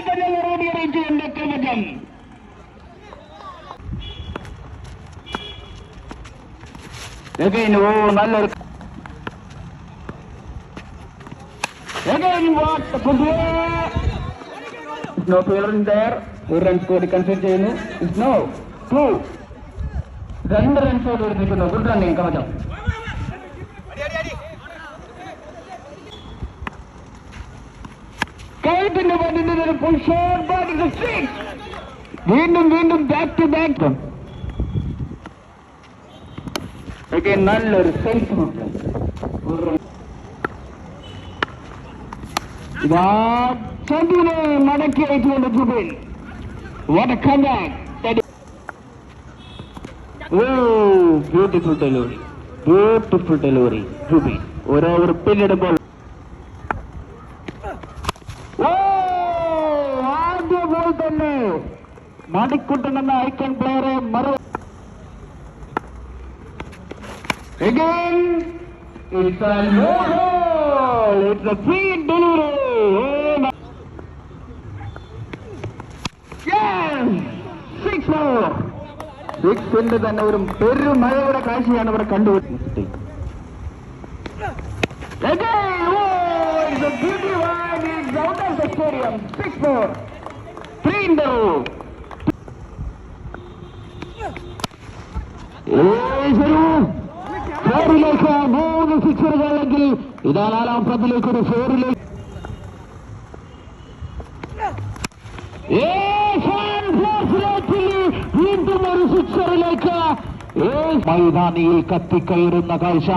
മറുപടി അറിയിച്ചുകൊണ്ട് good No player ഒരു റൺസ് കൂടി കൺസിഡർ ചെയ്യുന്നു നോ രണ്ട് റൺസോട് നിൽക്കുന്നു ഗുഡ് റണ്ണിങ് കവചം കൈപ്പിന്റെ പതിന്റെ ഒരു സിക്സ് വീണ്ടും വീണ്ടും ബാക്ക് ടു ബാക്ക് ഓക്കെ നല്ലൊരു സെൽഫ് ഇതാ ചന്ദിനെ മടക്കി അയച്ചുകൊണ്ട് ജുബിൻ What a comeback! ഓ is... delivery beautiful delivery delivery. Jubin. പിന്നിടുമ്പോൾ ആദ്യ ബോൾ തന്നെ മണിക്കുട്ടൻ എന്ന ഐക്കൺ പ്ലെയറെ മറു Again, it's a no goal. It's a free delivery. Oh, my- Yes! Six more. സിക്സിന്റെ തന്നെ ഒരു പെരുമഴയുടെ കാഴ്ചയാണ് ഇവിടെ കണ്ടുപിടിച്ചത് Again, oh, it's a beauty one. It's out of the stadium. Six more. Three in the row. ഏഴ് ഒരു ഫോറിലേക്ക് മൂന്ന് സിക്സറുകളെങ്കിൽ ഇതാ നാലാം പന്തിലേക്ക് ഒരു ഫോറിലേക്ക് വീണ്ടും ഒരു സിക്സറിലേക്ക് മൈതാനിയിൽ കത്തിക്കയറുന്ന കാഴ്ച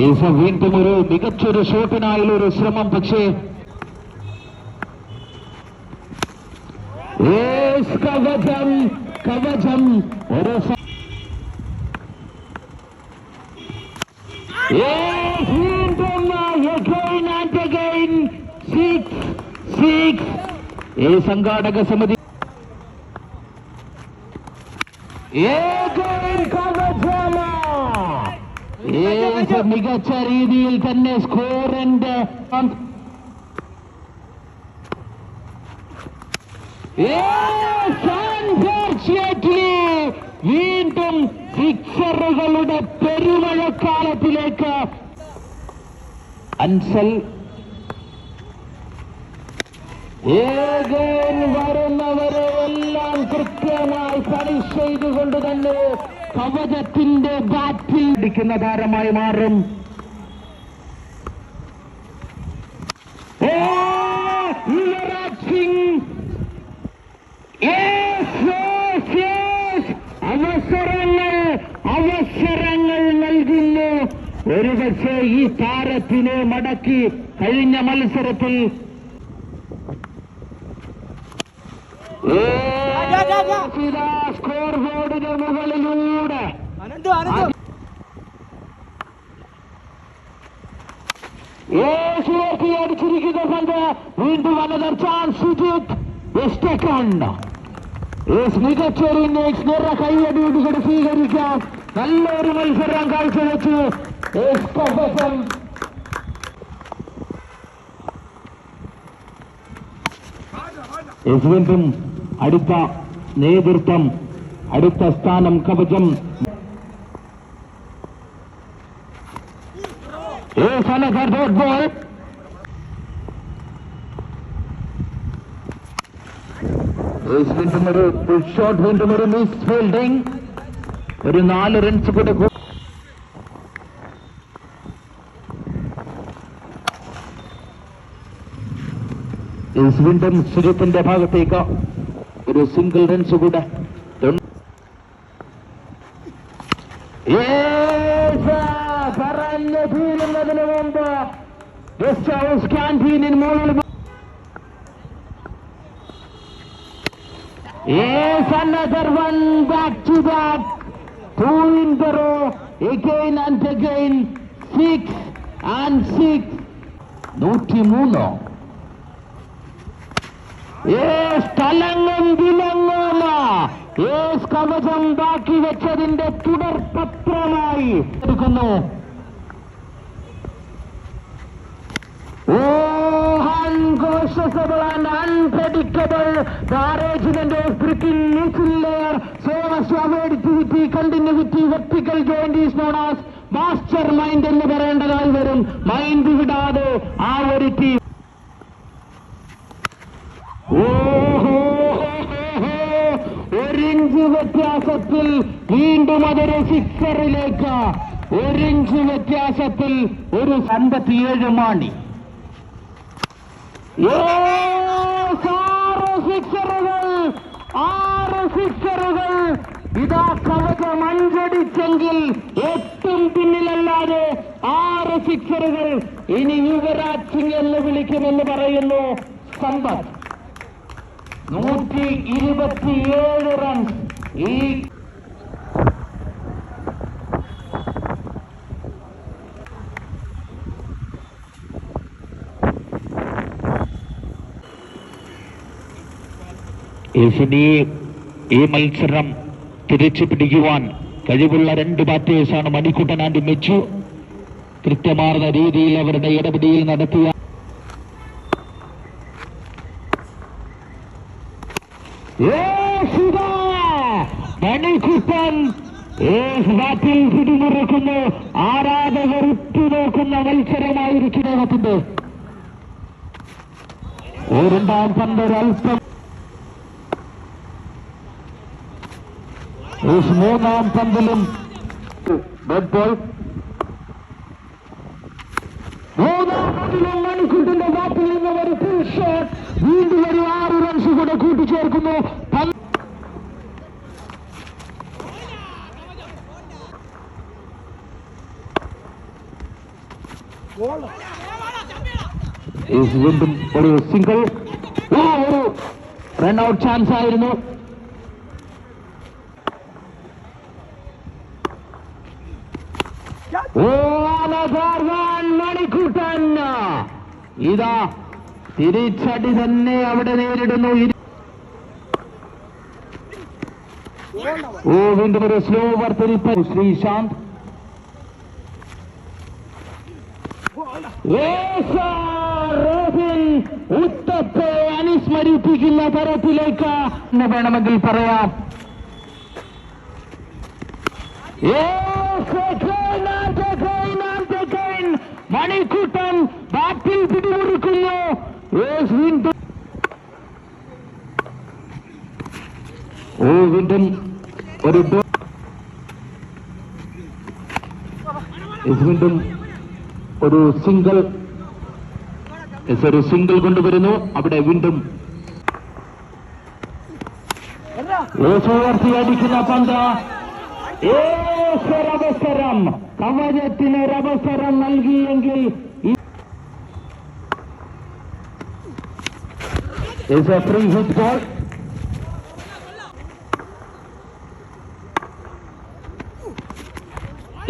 ഈസ വീണ്ടും ഒരു മികച്ചൊരു ഷോട്ടിനായുള്ള ഒരു ശ്രമം പക്ഷേ കവചം കവചം ഒരു ഈ സംഘാടക സമിതി മികച്ച രീതിയിൽ തന്നെ സ്കോറിന്റെ വീണ്ടും സിക്സറുകളുടെ പെരുമഴക്കാലത്തിലേക്ക്. അൻസൽ. ഏകൻ വരുന്നവരെ എല്ലാം കൃത്യമായി പണിഷ് ചെയ്തുകൊണ്ട് തന്നെ കവചത്തിന്റെ ബാറ്റിൽ ഇടിക്കുന്ന താരമായി മാറും ഓ, Yuvraj Singh Yes, yes, yes. അവസരങ്ങൾ അവസരങ്ങൾ നൽകുന്നു. ഒരുപക്ഷെ ഈ താരത്തിനെ മടക്കി കഴിഞ്ഞ മത്സരത്തിൽ സ്കോർ ബോർഡിന് മുകളിലൂടെ യേശുലേക്ക് അടിച്ചിരിക്കുന്ന പന്ത് വീണ്ടും വലതർച്ചാൻ ചാൻസ് സുജിത് വെസ്റ്റക്കണ്ട് മികച്ചൊരു ഇന്നിങ്സ് നിറ കൈയടിയോട് കൂടി സ്വീകരിക്കാം. നല്ലൊരു മത്സരം കാഴ്ചവെച്ചു. യേസ് വീണ്ടും അടുത്ത നേതൃത്വം അടുത്ത സ്ഥാനം കവചം. വീണ്ടും ഒരു ഷോട്ട് വീണ്ടും ഒരു മിസ് ഫീൽഡിംഗ് ഒരു നാല് റൺസ് കൂടെ വീണ്ടും സുജിത്തിന്റെ ഭാഗത്തേക്ക് ഒരു സിംഗിൾ റൺസ് കൂടെ പറഞ്ഞു തീരുന്നതിന് മുമ്പ് ഗസ്റ്റ് ഹൗസ് ക്യാന്റീനിൽ മുകളിൽ Yes, another one back to back. Two in the row. Again and again. Six and six. നൂറ്റി മൂന്നോ ഏസ് തലങ്ങും വിലങ്ങുമ ഏസ് കവചം ബാക്കി വെച്ചതിന്റെ തുടർ പത്രമായി എടുക്കുന്നു ഓ മാസ്റ്റർ മൈൻഡ് എന്ന് പറയേണ്ടതായി വരും. മൈൻഡ് വിടാതെ ആ ഒരു ടീം ഒരിഞ്ച് വ്യത്യാസത്തിൽ വീണ്ടും അതൊരു സിക്സറിലേക്ക് ഒരിഞ്ച് വ്യത്യാസത്തിൽ ഒരു അമ്പത്തിയേഴ് മാണി. സിക്സറുകൾ ആറ് സിക്സറുകൾ ഇതാ കവചം അഞ്ചടിച്ചെങ്കിൽ എട്ടും പിന്നിലല്ലാതെ ആറ് സിക്സറുകൾ ഇനി യുവരാജ് സിംഗ് എന്ന് വിളിക്കുമെന്ന് പറയുന്നു സമ്പത്ത്. നൂറ്റി ഇരുപത്തിയേഴ് റൺസ് ഈ എസിഡി ഈ മത്സരം തിരിച്ചു പിടിക്കുവാൻ കഴിവുള്ള രണ്ട് ബാറ്റേഴ്സാണ് മണിക്കുട്ടൻ ആൻഡ് മെച്ചു. കൃത്യമാർന്ന രീതിയിൽ അവരുടെ ഇടപെടിയിൽ നടത്തിയ ുന്നു ബാറ്റിൽ പിടിമുറുക്കുന്നു. ആരാധകർ ഉറ്റുനോക്കുന്ന മത്സരമായിരിക്കും അദ്ദേഹത്തിന്റെ രണ്ടാം പന്ത് ഒരൽപ്പം ഏസ് മൂന്നാം പന്തിലും ഡെഡ് ബോൾ മൂന്നാം പന്തിലും മണിക്കുട്ടന്റെ ബാറ്റിൽ നിന്ന് ഒരു ഫുൾ ഷോട്ട് വീണ്ടും ഒരു ആറ് റൺസ് കൂടെ കൂട്ടിച്ചേർക്കുന്നു. വീണ്ടും ഒരു സിംഗിൾ ഒരു റൺ ഔട്ട് ചാൻസ് ആയിരുന്നു ഓ അലകാർവാൻ മണിക്കൂട്ടൻ. ഇതാ തിരിച്ചടി തന്നെ അവിടെ നേരിടുന്നു. ഓ വീണ്ടും ഒരു സ്ലോ വർത്തിരിപ്പ് ശ്രീശാന്ത്. റോബിൻ ഉത്തത്തെ അനുസ്മരിപ്പിക്കുന്ന തരത്തിലേക്ക് എന്ന് വേണമെങ്കിൽ പറയാം Yes, again and again and again. Manikuttan battle പിടിമുറുക്കുന്നു Yes, വീണ്ടും ഓ ഒരു വീണ്ടും ഒരു സിംഗിൾ ഒരു സിംഗിൾ കൊണ്ടുവരുന്നു. അവിടെ വീണ്ടും അടിക്കുന്ന പന്ത്. ഏതൊരവസരം കവചത്തിന് ഒരവസരം നൽകിയെങ്കിൽ Is a free hit ball.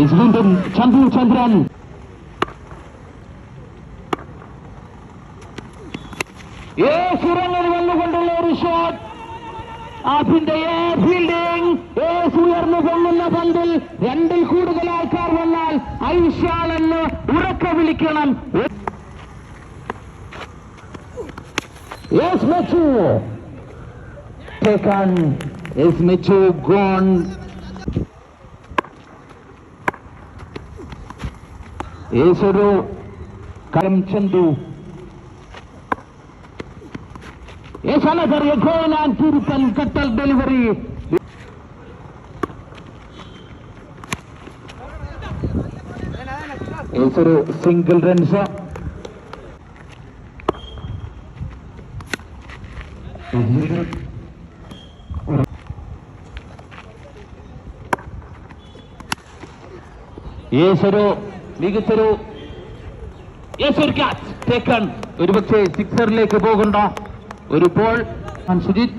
Is വീണ്ടും ചന്തു ചന്ദ്രൻ ഏ സുരങ്ങളിൽ വന്നുകൊണ്ടുള്ള ഒരു ഷോട്ട് അതിന്റെ ഏ ഫീൽഡിംഗ് ഏസ് ഉയർന്നു കൊള്ളുന്ന പന്തിൽ രണ്ടിൽ കൂടുതൽ ആൾക്കാർ വന്നാൽ ഐഷാളെന്ന് ഉറക്ക വിളിക്കണം. യെസ് മെച്ചു Taken. Is മെച്ചു ഗോൺ യേസൊരു കരം Chandu Yes, another again and Tirupan Kattal delivery. Yes, മികച്ചൊരു ക്യാച്ച്. ടേക്കൺ ഒരുപക്ഷെ സിക്സറിലേക്ക് പോകണ്ട ഒരു ബോൾ. സുജിത്.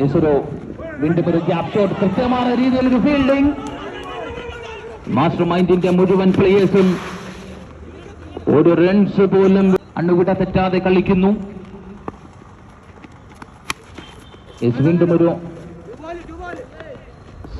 യെസ് ഒരു വീണ്ടും ഒരു ഗ്യാപ് ഷോട്ട്. കൃത്യമായ രീതിയിൽ ഒരു ഫീൽഡിംഗ് മാസ്റ്റർ മൈൻഡിന്റെ മുഴുവൻ പ്ലേയേഴ്സും ഒരു റൺസ് പോലും അണ്ണുവിട തെറ്റാതെ കളിക്കുന്നു. യേശു വീണ്ടും ഒരു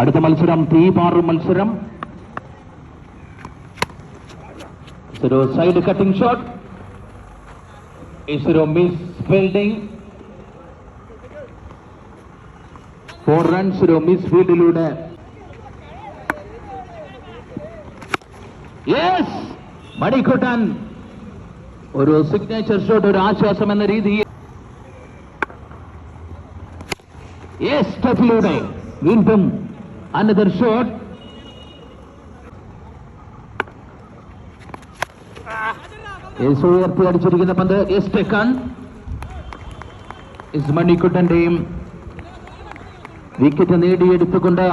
അടുത്ത മത്സരം തീപാറും മത്സരം. ഒരു സൈഡ് കട്ടിംഗ് ഷോട്ട് ഒരു മിസ് ഫീൽഡിംഗ് ഫോർ റൺസ് ഒരു മിസ് ഫീൽഡിലൂടെ യെസ് മണിക്കുട്ടൻ. ഒരു സിഗ്നേച്ചർ ഷോട്ട് ഒരു ആശ്വാസം എന്ന രീതിയിൽ. യെസ് സ്റ്റെപ്പിലൂടെ വീണ്ടും അനദർ shot. യേശു ഉയർത്തി അടിച്ചിരിക്കുന്ന പന്ത് എസ് ടെക്കൺ ഇസ് മണിക്കുട്ടന്റെയും വിക്കറ്റ് നേടിയെടുത്തുകൊണ്ട്